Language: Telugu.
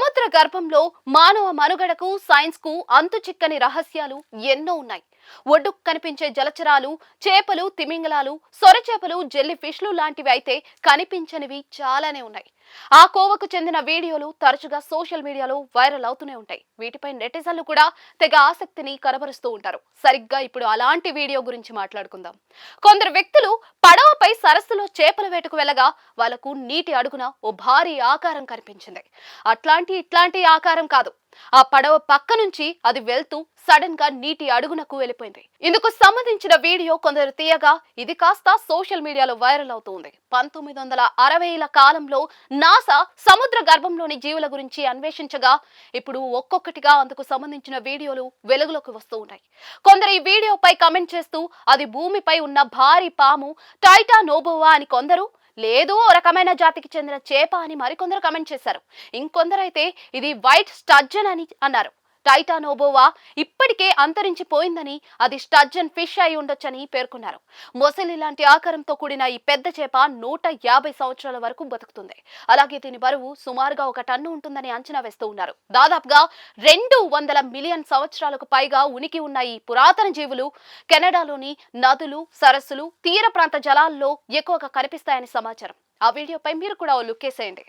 ¿Cómo సముద్ర గర్భంలో మానవ మనుగడకు సైన్స్కు అంతు చిక్కని రహస్యాలు ఎన్నో ఉన్నాయి. ఒడ్డుకు కనిపించే జలచరాలు చేపలు తిమింగలాలు సొరచేపలు జెల్లి ఫిష్లు లాంటివి అయితే కనిపించనివి చాలానే ఉన్నాయి. ఆ కోవకు చెందిన వీడియోలు తరచుగా సోషల్ మీడియాలో వైరల్ అవుతూనే ఉంటాయి. వీటిపై నెటిజన్లు కూడా తెగ ఆసక్తిని కనబరుస్తూ ఉంటారు. సరిగ్గా ఇప్పుడు అలాంటి వీడియో గురించి మాట్లాడుకుందాం. కొందరు వ్యక్తులు పడవపై సరస్సులో చేపల వేటకు వెళ్ళగా వాళ్ళకు నీటి అడుగున ఓ భారీ ఆకారం కనిపించింది. అట్లాంటి ఇట్లాంటి ఆకారం కాదు. ఆ పడవ పక్క నుంచి అది వెళ్తూ సడన్గా నీటి అడుగునకు వెళ్ళిపోయింది. ఇందుకు సంబంధించిన వీడియో కొందరు తీయగా ఇది కాస్త సోషల్ మీడియాలో వైరల్ అవుతుంది. పంతొమ్మిది వందల అరవైల కాలంలో నాసా సముద్ర గర్భంలోని జీవుల గురించి అన్వేషించగా ఇప్పుడు ఒక్కొక్కటిగా అందుకు సంబంధించిన వీడియోలు వెలుగులోకి వస్తూ ఉన్నాయి. కొందరు ఈ వీడియోపై కమెంట్ చేస్తూ అది భూమిపై ఉన్న భారీ పాము టైటా నోబోవా అని కొందరు లేదు ఓ రకమైన జాతికి చెందిన చేప అని మరికొందరు కమెంట్ చేశారు. ఇంకొందరైతే ఇది వైట్ స్టడ్జన్ అని అన్నారు. టైటానోబోవా ఇప్పటికే అంతరించిపోయిందని అది స్టడ్జన్ ఫిష్ అయి ఉండొచ్చని పేర్కొన్నారు. మొసలి లాంటి ఆకారంతో కూడిన ఈ పెద్ద చేప నూట యాభై సంవత్సరాల వరకు బతుకుతుంది. అలాగే దీని బరువు సుమారుగా ఒక టన్ను ఉంటుందని అంచనా వేస్తూ ఉన్నారు. దాదాపుగా రెండు వందల మిలియన్ సంవత్సరాలకు పైగా ఉనికి ఉన్న ఈ పురాతన జీవులు కెనడాలోని నదులు సరస్సులు తీర ప్రాంత జలాల్లో ఎక్కువగా కనిపిస్తాయని సమాచారం. ఆ వీడియోపై మీరు కూడా ఓ లుక్కేసేయండి